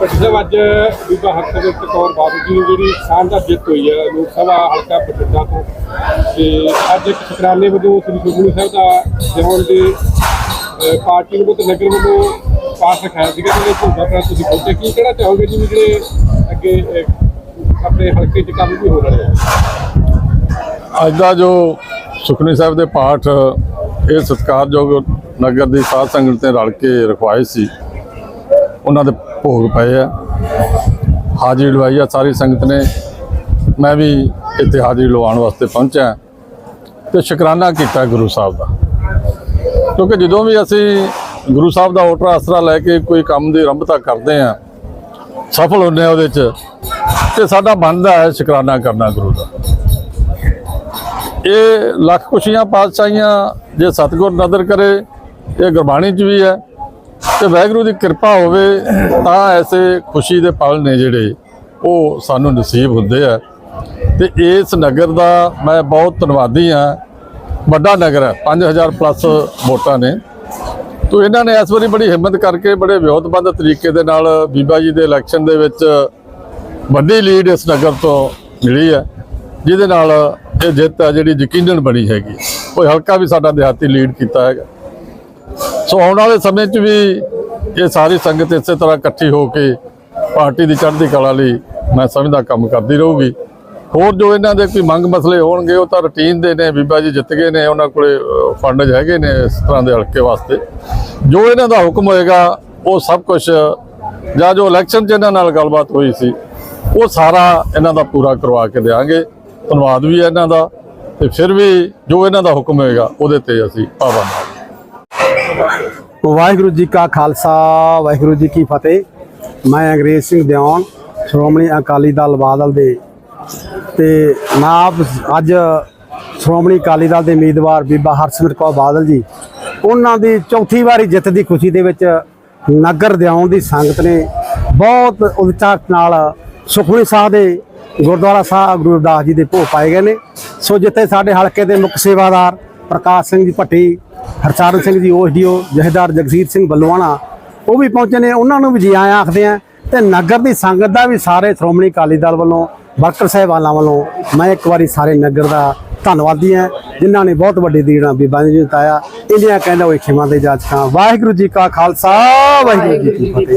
ਭੱਟੀ ਸਾਹਿਬ ਅੱਜ ਬੀਬਾ ਹਰਸਿਮਰਤ ਕੌਰ ਬਾਦਲ ਜੀ ਦੀ ਜਿਹੜੀ ਸ਼ਾਨਦਾਰ ਜਿੱਤ ਹੋਈ ਹੈ, ਲੋਕ ਸਭਾ ਹਲਕਾ ਬਠਿੰਡਾ ਤੋਂ। ਤੇ ਅੱਜ ਇੱਕ ਸ਼ੁਕਰਾਨੇ ਵਜੋਂ ਸ੍ਰੀ ਗੁਰੂ ਸਾਹਿਬ ਦਾ ਜਮਨ ਦੇ ਪਾਰਟੀ ਨੂੰ ਤੇ ਨਗਰ ਵੱਲੋਂ ਪਾਸ ਰਖਾਇਆ ਸੀਗਾ, ਜਿਹਦੇ ਝੂਠਾ ਪ੍ਰਾਂਤ ਤੁਸੀਂ ਪਹੁੰਚੇ ਕੀ ਕਹਿਣਾ ਚਾਹੋਗੇ ਜੀ ਜਿਹੜੇ ਅੱਗੇ ਆਪਣੇ ਹਲਕੇ 'ਚ ਕੰਮ ਵੀ ਹੋ ਰਹੇ ਆ? ਅੱਜ ਦਾ ਜੋ ਸੁਖਨੀ ਸਾਹਿਬ ਦੇ ਪਾਠ, ਇਹ ਸਤਕਾਰਯੋਗ ਨਗਰ ਦੀ ਸਾਧ ਸੰਗਤ ਨੇ ਰਲ ਕੇ ਰਖਵਾਏ ਸੀ। ਉਹਨਾਂ ਦੇ ਭੋਗ ਪਏ ਆ। ਹਾਜ਼ਰੀ ਲਵਾਈ ਆ, ਸਾਰੀ ਸੰਗਤ ਨੇ। ਮੈਂ ਵੀ ਇੱਥੇ ਹਾਜ਼ਰੀ ਲਵਾਉਣ ਵਾਸਤੇ ਪਹੁੰਚਿਆ। ਤੇ ਸ਼ੁਕਰਾਨਾ ਕੀਤਾ ਗੁਰੂ ਸਾਹਿਬ ਦਾ। ਕਿਉਂਕਿ ਜਦੋਂ ਵੀ ਅਸੀਂ ਗੁਰੂ ਸਾਹਿਬ ਦਾ ਓਟਰਾ ਆਸਰਾ ਲੈ ਕੇ ਕੋਈ ਕੰਮ ਦੀ ਆਰੰਭਤਾ ਕਰਦੇ ਆ, ਸਫਲ ਹੁੰਦੇ ਆ ਉਹਦੇ 'ਚ, ਤੇ ਸਾਡਾ ਬਣਦਾ ਹੈ ਸ਼ੁਕਰਾਨਾ ਕਰਨਾ ਗੁਰੂ ਦਾ। ਇਹ ਲੱਖ ਖੁਸ਼ੀਆਂ ਪਾਤਸ਼ਾਹੀਆਂ ਜੇ ਸਤਿਗੁਰ ਨਦਰ ਕਰੇ, ਇਹ ਗੁਰਬਾਣੀ 'ਚ ਵੀ ਹੈ। ਤੇ ਵਾਹਿਗੁਰੂ ਦੀ ਕਿਰਪਾ ਹੋਵੇ, ਤਾਂ ਐਸੇ ਖੁਸ਼ੀ ਦੇ ਪਲ ਨੇ ਜਿਹੜੇ, ਉਹ ਸਾਨੂੰ ਨਸੀਬ ਹੁੰਦੇ ਆ। ਤੇ ਇਸ ਨਗਰ ਦਾ ਮੈਂ ਬਹੁਤ ਧੰਨਵਾਦੀ ਹਾਂ। ਵੱਡਾ ਨਗਰ ਹੈ 5000 ਪਲੱਸ ਵੋਟਾਂ ਨੇ। ਤੋ ਇਹਨਾਂ ਨੇ ਇਸ ਵਾਰੀ ਬੜੀ ਹਿੰਮਤ ਕਰਕੇ, ਬੜੇ ਵਿਉਤਬੰਦ ਤਰੀਕੇ ਦੇ ਨਾਲ ਬੀਬਾ ਜੀ ਦੇ ਇਲੈਕਸ਼ਨ ਦੇ ਵਿੱਚ ਵੱਡੀ ਲੀਡ ਇਸ ਨਗਰ ਤੋਂ ਮਿਲੀ ਹੈ, ਜਿਹਦੇ ਨਾਲ ਇਹ ਜਿੱਤ ਹੈ ਜਿਹੜੀ ਯਕੀਨਨ ਬਣੀ ਹੈਗੀ। ਕੋਈ ਹਲਕਾ ਵੀ ਸਾਡਾ ਦਿਹਾਤੀ ਲੀਡ ਕੀਤਾ ਹੈਗਾ। ਸੋ ਆਉਣ ਵਾਲੇ ਸਮੇਂ 'ਚ ਵੀ ਇਹ ਸਾਰੀ ਸੰਗਤ ਇਸੇ ਤਰ੍ਹਾਂ ਇਕੱਠੀ ਹੋ ਕੇ ਪਾਰਟੀ ਦੀ ਚੜ੍ਹਦੀ ਕਲਾ ਲਈ ਮੈਂ ਸਮਝਦਾ ਕੰਮ ਕਰਦੀ ਰਹੂਗੀ। ਹੋਰ ਜੋ ਇਹਨਾਂ ਦੇ ਕੋਈ ਮੰਗ ਮਸਲੇ ਹੋਣਗੇ, ਉਹ ਤਾਂ ਰੁਟੀਨ ਦੇ ਨੇ, ਬੀਬਾ ਜੀ ਜਿੱਤ ਗਏ ਨੇ, ਉਹਨਾਂ ਕੋਲੇ ਫੰਡ ਹੈਗੇ ਨੇ ਇਸ ਤਰ੍ਹਾਂ ਦੇ ਹਲਕੇ ਵਾਸਤੇ। ਜੋ ਇਹਨਾਂ ਦਾ ਹੁਕਮ ਹੋਏਗਾ, ਉਹ ਸਭ ਕੁਝ ਜਾਂ ਜੋ ਇਲੈਕਸ਼ਨ 'ਚ ਇਹਨਾਂ ਨਾਲ ਗੱਲਬਾਤ ਹੋਈ ਸੀ, ਉਹ ਸਾਰਾ ਇਹਨਾਂ ਦਾ ਪੂਰਾ ਕਰਵਾ ਕੇ ਦੇਵਾਂਗੇ ਧੰਨਵਾਦ ਵੀ ਹੈ ਇਹਨਾਂ ਦਾ, ਤੇ ਫਿਰ ਵੀ ਜੋ ਇਹਨਾਂ ਦਾ ਹੁਕਮ ਹੋਏਗਾ, ਉਹਦੇ ਤੇ ਅਸੀਂ ਪਾਬੰਦ ਹਾਂ। ਵਾਹਿਗੁਰੂ ਜੀ ਕਾ ਖਾਲਸਾ, ਵਾਹਿਗੁਰੂ ਜੀ ਕੀ ਫਤਿਹ। ਮੈਂ ਅੰਗਰੇਜ਼ ਸਿੰਘ ਦਿਓਣ, ਸ਼੍ਰੋਮਣੀ ਅਕਾਲੀ ਦਲ ਬਾਦਲ ਦੇ। ਤੇ ਆਪ ਅੱਜ ਸ਼੍ਰੋਮਣੀ ਅਕਾਲੀ ਦਲ ਦੇ ਉਮੀਦਵਾਰ ਬੀਬਾ ਹਰਸਿਮਰਤ ਕੌਰ ਬਾਦਲ ਜੀ, ਉਹਨਾਂ ਦੀ ਚੌਥੀ ਵਾਰੀ ਜਿੱਤ ਦੀ ਖੁਸ਼ੀ ਦੇ ਵਿੱਚ ਨਗਰ ਦਿਆਉਣ ਦੀ ਸੰਗਤ ਨੇ ਬਹੁਤ ਉਤਸ਼ਾਹ ਨਾਲ ਸੁਖਮਨੀ ਸਾਹਿਬ ਦੇ ਗੁਰਦੁਆਰਾ ਸਾਹਿਬ ਗੁਰੂ ਰਵਿਦਾਸ ਜੀ ਦੇ ਭੋਗ ਪਾਏ ਗਏ ਨੇ। ਸੋ ਜਿੱਥੇ ਸਾਡੇ ਹਲਕੇ ਦੇ ਮੁੱਖ ਸੇਵਾਦਾਰ ਪ੍ਰਕਾਸ਼ ਸਿੰਘ ਜੀ ਭੱਟੀ ਹਰਚਰਨ ਸਿੰਘ ਜੀ ਓਸਡੀਓ ਜਹੇਦਾਰ ਜਗਸੀਰ ਸਿੰਘ ਬੱਲੂਆਣਾ ਉਹ ਵੀ ਪਹੁੰਚੇ ਨੇ, ਉਹਨਾਂ ਨੂੰ ਵੀ ਜੀ ਆਇਆਂ ਆਖਦੇ ਆ। ਤੇ ਨਗਰ ਦੀ ਸੰਗਤ ਦਾ ਵੀ ਸਾਰੇ ਸ਼੍ਰੋਮਣੀ ਅਕਾਲੀ ਦਲ ਵੱਲੋਂ, ਵਰਕਰ ਸਾਹਿਬਾਨਾਂ ਵੱਲੋਂ ਮੈਂ ਇੱਕ ਵਾਰੀ ਸਾਰੇ ਨਗਰ ਦਾ ਧੰਨਵਾਦੀ ਹਾਂ ਜਿਨ੍ਹਾਂ ਨੇ ਬਹੁਤ ਵੱਡੀ ਦੀਣਾ ਬੀਬਾ ਜੀ ਨੂੰ ਜਿਤਾਇਆ। ਇਹਦੀਆਂ ਕਹਿੰਦਾ ਹੋਏ ਖਿਮਾ ਦੇ ਜਾਚਕਾਂ ਵਾਹਿਗੁਰੂ ਜੀ ਕਾ ਖਾਲਸਾ, ਵਾਹਿਗੁਰੂ ਜੀ ਕੀ ਫਤਿਹ।